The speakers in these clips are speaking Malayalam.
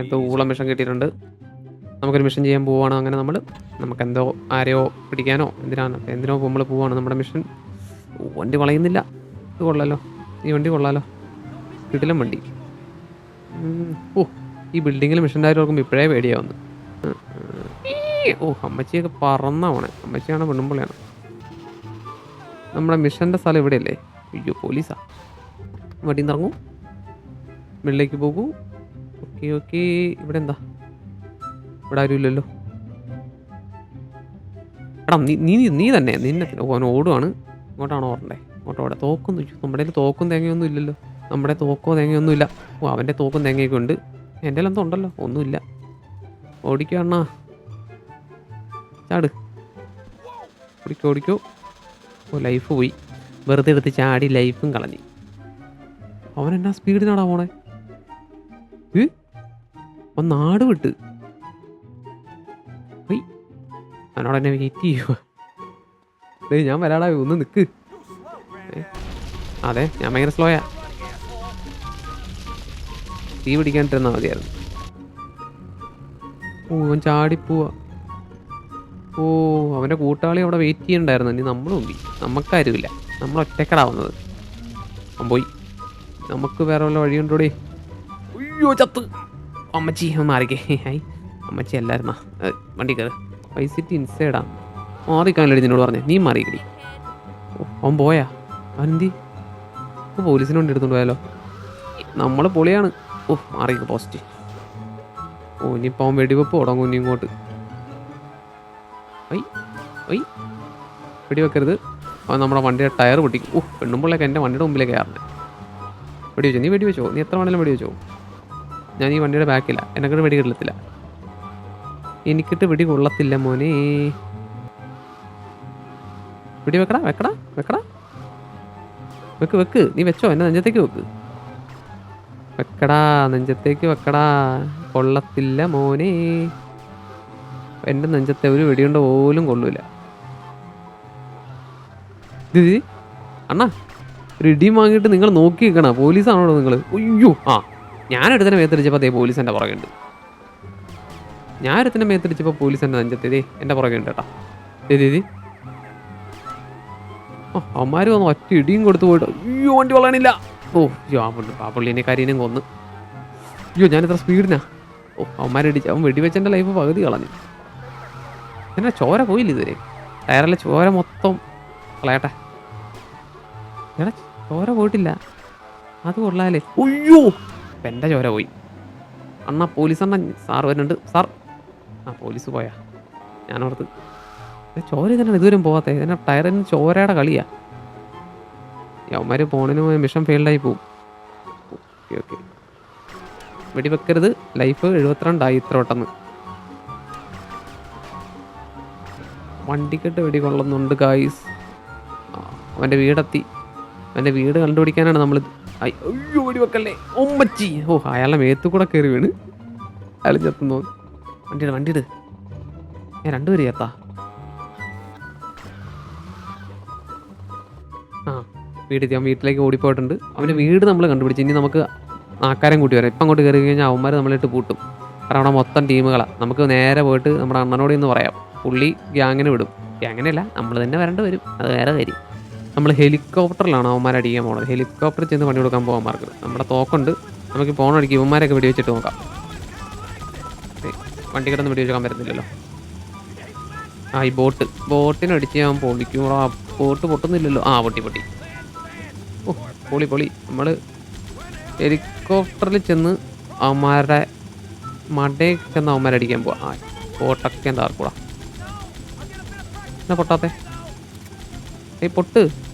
എന്തോ ഊളം മിഷൻ കിട്ടിയിട്ടുണ്ട്. നമുക്കൊരു മിഷൻ ചെയ്യാൻ പോവുകയാണ് അങ്ങനെ നമ്മൾ നമുക്ക് എന്തോ ആരെയോ പിടിക്കാനോ എന്തിനാണ്? എന്തിനോ നമ്മൾ പോവാണ് നമ്മുടെ മിഷൻ വണ്ടി വളയുന്നില്ല. ഇത് കൊള്ളാലോ. ഈ വണ്ടി കൊള്ളാലോ. കിടിലം വണ്ടി. ഓ ഈ ബിൽഡിങ്ങിൽ മിഷൻ ഡയറി ഓർക്കുമ്പോൾ ഇപ്പോഴേ പേടിയാവുന്നു. ഓ അമ്മച്ചിയൊക്കെ പറന്നാവണേ അമ്മച്ചിയാണ് പെണ്ണുമ്പിള്ളയാണ് നമ്മുടെ മിഷന്റെ സ്ഥലം ഇവിടെയല്ലേ? അയ്യോ പോലീസാ. വണ്ടി ഇറങ്ങൂ വെള്ളിലേക്ക് പോകൂ. Okay okay. ഇവിടെ എന്താ? ഇവിടെ ആരും ഇല്ലല്ലോ. എടാ നീ നീ നീ തന്നെ. നിന്നെ ഓൻ ഓടുവാണ്. ഇങ്ങോട്ടാണ് ഓടണ്ടേ? ഇങ്ങോട്ട് ഓടെ തോക്കൊന്നും. നമ്മുടെ കയ്യിൽ തോക്കും തേങ്ങയൊന്നും ഇല്ലല്ലോ. നമ്മുടെ തോക്കോ തേങ്ങയൊന്നും ഇല്ല. ഓ അവന്റെ തോക്കും തേങ്ങയൊക്കെ ഉണ്ട്. എന്റെ എന്തോ ഉണ്ടല്ലോ. ഒന്നുമില്ല. ഓടിക്കോ അണ്ണാ. ചാട്. ഓടിക്കോ ഓടിക്കോ. ഓ ലൈഫ് പോയി. വെറുതെ എടുത്ത് ചാടി ലൈഫും കളഞ്ഞു. അവൻ എന്നാ സ്പീഡിനാടാ പോണേ? അവൻ നാട് വിട്ട്. അവനോട് എന്നെ വെയിറ്റ് ചെയ്യുക ഞാൻ വരാടാ ഒന്ന് നിക്ക്. അതെ ഞാൻ ഭയങ്കര സ്ലോയാ തീ പിടിക്കാണ്ടിരുന്നാൽ മതിയായിരുന്നു. ഓ അവൻ ചാടിപ്പോവാ. ഓ അവന്റെ കൂട്ടാളി അവിടെ വെയിറ്റ് ചെയ്യണ്ടായിരുന്നു. ഇനി നമ്മൾ മുമ്പി നമുക്കാരുമില്ല നമ്മൾ ഒറ്റക്കടാവുന്നത് അവൻ പോയി. നമുക്ക് വേറെ വല്ല വഴിയുണ്ടോടേ? അയ്യോ ചത്ത് അമ്മച്ചി ഒന്ന് മാറിക്കേ. ഹായ് അമ്മച്ചി അല്ലായിരുന്നാ വണ്ടി കയറ്. പൈസറ്റ് ഇൻസൈഡാ മാറിക്കാനല്ലേ നിന്നോട് പറഞ്ഞേ. നീ മാറിക്കടി. അവൻ പോയാ? അവനെന്തി? ഇപ്പോൾ പോലീസിനെ കൊണ്ട് എടുത്തോണ്ട് പോയാലോ? നമ്മൾ പൊളിയാണ്. ഓ മാറിക്ക് പോസ്റ്റ് ഓ ഇനിയിപ്പോൾ അവൻ വെടിവെപ്പ് തുടങ്ങും ഇനി ഇങ്ങോട്ട്. ഐ ഐ. വെടിവെക്കരുത്. അവൻ നമ്മുടെ വണ്ടിയുടെ ടയർ പൊട്ടിക്കും. ഓ പെണ്ണുമ്പോളൊക്കെ എന്റെ വണ്ടിയുടെ മുമ്പിലേക്ക് കയറണേ വെടി വെച്ചോ നീ വെടി വെച്ചോ നീ എത്ര വേണേലും വെടി വെച്ചോ ഞാൻ ഈ വണ്ടിയുടെ ബാക്കില്ല എന്നെക്കൊണ്ട് വെടി കൊള്ളത്തില്ല എനിക്കിട്ട് വെടി കൊള്ളത്തില്ല മോനെ. വെടി വെക്കടാ വെക്കടാ വെക്കടാ. വെക്ക് വെക്ക്. നീ വെച്ചോ എന്നെ നെഞ്ചത്തേക്ക് വെക്ക്. വെക്കടാ നെഞ്ചത്തേക്ക് വെക്കടാ. കൊള്ളത്തില്ല മോനെ. എന്റെ നെഞ്ചത്തെ ഒരു വെടിയുണ്ട പോലും കൊള്ളൂല. അണ്ണാ ഒരു ഇടിയും വാങ്ങിയിട്ട് നിങ്ങൾ നോക്കി നിൽക്കണ പോലീസാണോ നിങ്ങൾ അയ്യോ ആ. ഞാൻ എടുത്തിനെ മേത്തടിച്ചപ്പോൾ അതേ പോലീസ് എന്റെ പുറകെ ഉണ്ട് ഞാൻ എടുത്തിനെ മേത്തടിച്ചപ്പോൾ പോലീസ് എന്റെ നെഞ്ചത്ത് ഇതേ എന്റെ പുറകെ ഉണ്ട് കേട്ടോ. ദേ ഓ അവന്മാർ വന്ന് ഒറ്റ ഇടിയും കൊടുത്തു പോയിട്ട് അയ്യോ വണ്ടി വളരണില്ല ഓ അയ്യോ ആ പുള്ളി ആ പുള്ളി എന്നെ കരിയനും കൊന്ന്. അയ്യോ ഞാനിത്ര സ്പീഡിനാ ഓ അവന്മാരടിച്ച് അവൻ വെടിവെച്ചെന്റെ ലൈഫ് പകുതി കളഞ്ഞു. എന്നാ ചോര പോയില്ല ഇതുവരെ? ടയറിലെ ചോര മൊത്തം കളയട്ടെ. ചോര പോയിട്ടില്ല. അത് കൊള്ളാലേ. അയ്യോ! ഇപ്പം എന്റെ ചോര പോയി അണ്ണാ പോലീസ് അണ്ണ സാർ വരുന്നുണ്ട്. സാർ ആ പോലീസ് പോയാ. ഞാനോർത്ത് ചോര ഇതന്നെ ഇതുവരെയും പോകാത്ത ഇതിനെ ടയറിന് ചോരയുടെ കളിയാ? ഈ പോണിന് പോയി മിഷൻ ഫെയിൽഡായി പോവും. Okay okay. വെടിവെക്കരുത്. ലൈഫ് എഴുപത്തിരണ്ടായി ഇത്ര വട്ടം. വണ്ടിക്കെട്ട് വെടി കൊള്ളുന്നുണ്ട് ഗായ്സ് അവന്റെ വീടെത്തി. അവന്റെ വീട് കണ്ടുപിടിക്കാനാണ് നമ്മൾ അയ്യോ ഓടി വെക്കല്ലേ ഒമ്മച്ചി ഓ അയാളുടെ മേത്തു കൂടെ കയറി വീണ്. അയാൾ ചെത്തുന്നു. വണ്ടിയിട് വണ്ടിയിട്. ഞാൻ രണ്ടുപേര് ചേത്താ ആ വീട് അവൻ വീട്ടിലേക്ക് ഓടിപ്പോയിട്ടുണ്ട്. അവന്റെ വീട് നമ്മൾ കണ്ടുപിടിച്ചു. ഇനി നമുക്ക് ആക്കാരം കൂട്ടി വരാം. ഇപ്പം അങ്ങോട്ട് കയറി കഴിഞ്ഞാൽ അവന്മാർ നമ്മളിട്ട് പൂട്ടും. കാരണം അവിടെ മൊത്തം ടീമുകളാണ് നമുക്ക് നേരെ പോയിട്ട് നമ്മുടെ അണ്ണനോട് ഇന്ന് പറയാം. പുള്ളി ഗ്യാങ്ങിനെ വിടും. ഗ്യാങ്ങിനല്ല നമ്മൾ തന്നെ വരേണ്ടി വരും. അത് വേറെ കാര്യം. നമ്മൾ ഹെലികോപ്റ്ററിലാണ് അവന്മാരെ അടിക്കാൻ പോകുന്നത് ഹെലികോപ്റ്ററിൽ ചെന്ന് പണി കൊടുക്കാൻ പോകാൻ മാർക്ക്. നമ്മുടെ തോക്കുണ്ട്. നമുക്ക് പോകണടിക്ക് ഇവന്മാരൊക്കെ വെടിവെച്ചിട്ട് നോക്കാം. വണ്ടി കിടന്ന് വെടിവെച്ചാൻ പറ്റുന്നില്ലല്ലോ. ആ ഈ ബോട്ട്. ബോട്ടിന് അടിച്ച് ഞാൻ പൊളിക്കും ആ ബോട്ട് പൊട്ടുന്നില്ലല്ലോ. ആ പൊട്ടി പൊട്ടി. ഓ പൊളി പൊളി. നമ്മൾ ഹെലികോപ്റ്ററിൽ ചെന്ന് അവന്മാരുടെ മടയിൽ ചെന്ന് അവന്മാരെ അടിക്കാൻ പോവാം. ആ ബോട്ടൊക്കെ എന്താ കൂടാ എന്നാ പൊട്ടാത്തേ? ഏയ് പൊട്ട്.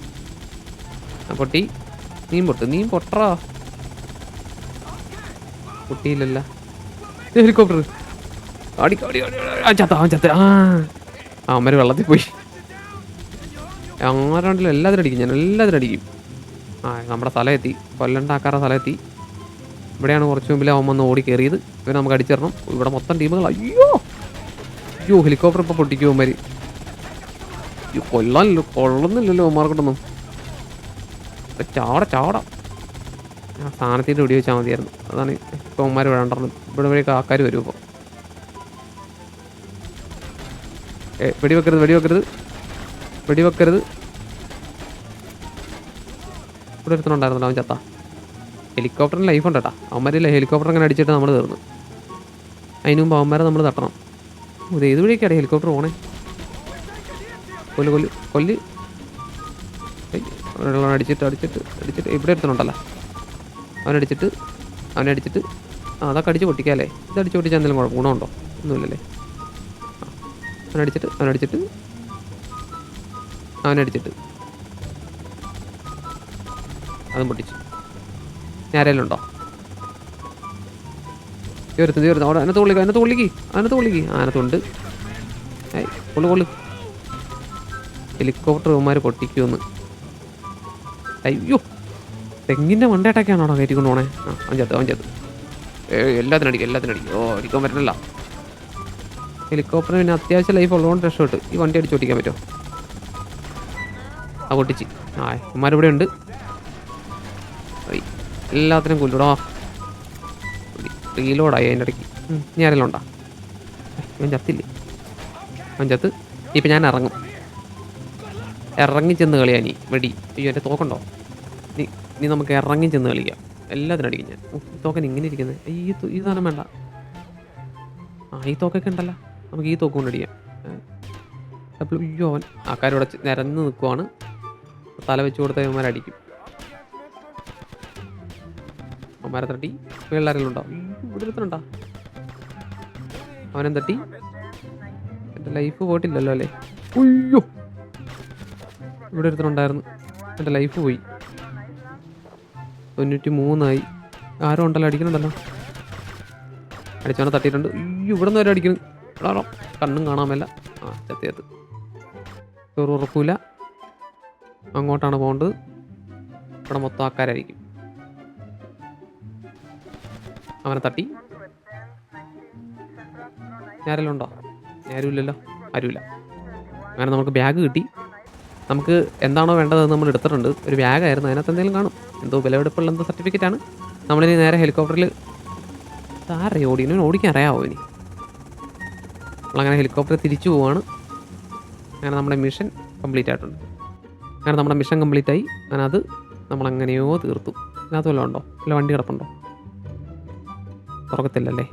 പൊട്ടി. നീ പൊട്ട്. നീ പൊട്ടറാ. പൊട്ടിയില്ലല്ല. ഹെലികോപ്റ്റർ അടി അടി ചത്ത ആ അമ്മര് വെള്ളത്തിൽ പോയി. അങ്ങാരണ്ടിലും എല്ലാത്തിനും അടിക്കും. ഞാൻ എല്ലാത്തിനും അടിക്കും. ആ നമ്മുടെ സ്ഥലം എത്തി കൊല്ലണ്ടാക്കാറ സ്ഥലം എത്തി ഇവിടെയാണ് കുറച്ച് മുമ്പിൽ അവൻ വന്ന് ഓടി കയറിയത്. ഇവരെ നമുക്ക് അടിച്ചിടണം. ഇവിടെ മൊത്തം ടീമുകൾ അയ്യോ! അയ്യോ ഹെലികോപ്റ്റർ ഇപ്പോൾ പൊട്ടിക്കും അവന്മാർ കൊല്ലാനില്ല കൊള്ളുന്നില്ലല്ലോ അവന്മാർക്കൊട്ടൊന്നും ചാട ചാടാം. ആ സ്ഥാനത്തിന്റെ വെടി വെച്ചാൽ മതിയായിരുന്നു. അതാണ് ഇപ്പോൾ അവന്മാർ വേണ്ടത് ഇവിടെ വഴി ആൾക്കാർ വരും ഇപ്പോൾ ഏ വെടിവെക്കരുത് വെടിവെക്കരുത്. വെടിവെക്കരുത്. ഇവിടെ ഒരുത്തനുണ്ടായിരുന്നല്ലോ അവൻ ചത്ത. ഹെലികോപ്റ്ററിന് ലൈഫ് ഉണ്ട് കേട്ടാ അവന്മാരില്ല ഹെലികോപ്റ്റർ അങ്ങനെ അടിച്ചിട്ട് നമ്മൾ തീർന്നു. അതിന് മുമ്പ് അവന്മാരെ നമ്മൾ തട്ടണം. ഇത് ഏത് വഴിയൊക്കെയാണ് ഹെലികോപ്റ്റർ പോണേ? കൊല്ല് കൊല്ല് കൊല്ല്. വെള്ളം അടിച്ചിട്ട് അടിച്ചിട്ട് അടിച്ചിട്ട്. ഇവിടെ എടുത്തുണ്ടല്ലോ അവനടിച്ചിട്ട് അവനടിച്ചിട്ട്. ആ അതൊക്കെ അടിച്ച് പൊട്ടിക്കാല്ലേ ഇത് അടിച്ച് പൊട്ടിച്ചാൽ എന്തെങ്കിലും കുഴപ്പം ഗുണമുണ്ടോ? ഒന്നുമില്ലല്ലേ? അവനടിച്ചിട്ട് അവനടിച്ചിട്ട്. അവനടിച്ചിട്ട്. അതും പൊട്ടിച്ചു. ഞാരേലും ഉണ്ടോ തീർത്ത് തീർത്ത് അവിടെ അതിനകത്ത് കൊള്ളിക്ക് അതിനകത്ത് കൊള്ളിക്ക് അതിനകത്ത് കൊള്ളിക്ക്. അതിനകത്തുണ്ട് ഏയ് കൊള്ളു കൊള്ളു. ഹെലികോപ്റ്റർ പൊട്ടിക്കുമെന്ന്. അയ്യോ തെങ്ങിന്റെ മണ്ടേട്ടൊക്കെയാണോ അവിടെ കയറ്റിക്കൊണ്ട് പോണേ? ആ അഞ്ചത്ത് അഞ്ചത്ത് അവൻ ചത്ത് ഏ എല്ലാത്തിനും അടിക്കും എല്ലാത്തിനും അടിക്കും. ഓ അടിക്കാൻ പറ്റണില്ല. ഹെലികോപ്റ്ററിന് പിന്നെ അത്യാവശ്യം ലൈഫ് ഉള്ളതുകൊണ്ട് രക്ഷപ്പെട്ട്. ഈ വണ്ടി അടിച്ച് ഓടിക്കാൻ പറ്റുമോ? ആ പൊട്ടിച്ച്. ആ അമ്മമാരിവിടെ ഉണ്ട്. എല്ലാത്തിനും കൊല്ലൂടാ. റീലോഡായി അതിന്റെ ഇടയ്ക്ക്. ഞാനെല്ലാം ഉണ്ടാ? ഞാൻ ചത്തില്ലേ? അവൻ ചത്ത് ഇപ്പം ഞാൻ ഇറങ്ങും. ഇറങ്ങി ചെന്ന് കളിയാ നീ. വെടി. അയ്യോ എന്റെ തോക്കുണ്ടോ? നീ നീ നമുക്ക് ഇറങ്ങി ചെന്ന് കളിക്കാം. എല്ലാത്തിനും അടിക്കും ഞാൻ. തോക്കൻ ഇങ്ങനെ ഇരിക്കുന്നത് ഈ ഈ സാധനം വേണ്ട. ആ ഈ തോക്കൊക്കെ ഉണ്ടല്ലോ. നമുക്ക് ഈ തോക്ക് കൊണ്ട് അടിക്കാം. ഏ. അപ്പോൾ അയ്യോ അവൻ ആൾക്കാരിവിടെ നിരന്ന് നിൽക്കുവാണ് തല വെച്ച് കൊടുത്ത ഇവന്മാരടിക്കും അവന്മാരെ തട്ടി. പിള്ളേരെല്ലാം ഉണ്ടോ? ഇവിടെ ഒരുത്തനുണ്ടോ അവനെന്തട്ടി തട്ടി? എന്റെ ലൈഫ് പോയിട്ടില്ലല്ലോ അല്ലേ? അയ്യോ! ഇവിടെ ഒരുത്തനുണ്ടായിരുന്നു. എന്റെ ലൈഫ് പോയി. തൊണ്ണൂറ്റി മൂന്നായി ആരോ ഉണ്ടല്ലോ അടിക്കണുണ്ടല്ലോ. അടിച്ചവനെ തട്ടിയിട്ടുണ്ട്. അയ്യോ ഇവിടെ നിന്ന് വരെ അടിക്കണം. എടാ, കണ്ണും കാണാമല്ല മേല. ആ ചത്തിയത്ത് ചോറ് ഉറപ്പില്ല അങ്ങോട്ടാണ് പോകേണ്ടത്. ഇവിടെ മൊത്തം ആൾക്കാരായിരിക്കും. അവനെ തട്ടി. ആരെല്ലാം ഉണ്ടോ? ആരുമില്ലല്ലോ ആരുമില്ല. അങ്ങനെ നമുക്ക് ബാഗ് കിട്ടി. നമുക്ക് എന്താണോ വേണ്ടതെന്ന് നമ്മൾ എടുത്തിട്ടുണ്ട്. ഒരു ബാഗായിരുന്നു അതിനകത്ത് എന്തെങ്കിലും കാണും. എന്തോ വിലവെടുപ്പുള്ള എന്തോ സർട്ടിഫിക്കറ്റ് ആണ്. നമ്മളിനി നേരെ ഹെലികോപ്റ്ററിൽ ആരറിയോ ഓടിക്കുന്നു ഓടിക്കാൻ അറിയാവോ ഇനി? നമ്മളങ്ങനെ ഹെലികോപ്റ്റർ തിരിച്ചു പോവാണ്. അങ്ങനെ നമ്മുടെ മിഷൻ കംപ്ലീറ്റ് ആയിട്ടുണ്ട്. അങ്ങനെ നമ്മുടെ മിഷൻ കംപ്ലീറ്റ് ആയി. അങ്ങനെ അത് നമ്മളെങ്ങനെയോ തീർത്തു. അതിനകത്ത് വല്ലതും ഉണ്ടോ? വല്ല വണ്ടി കിടപ്പുണ്ടോ? തുറക്കത്തില്ലല്ലേ?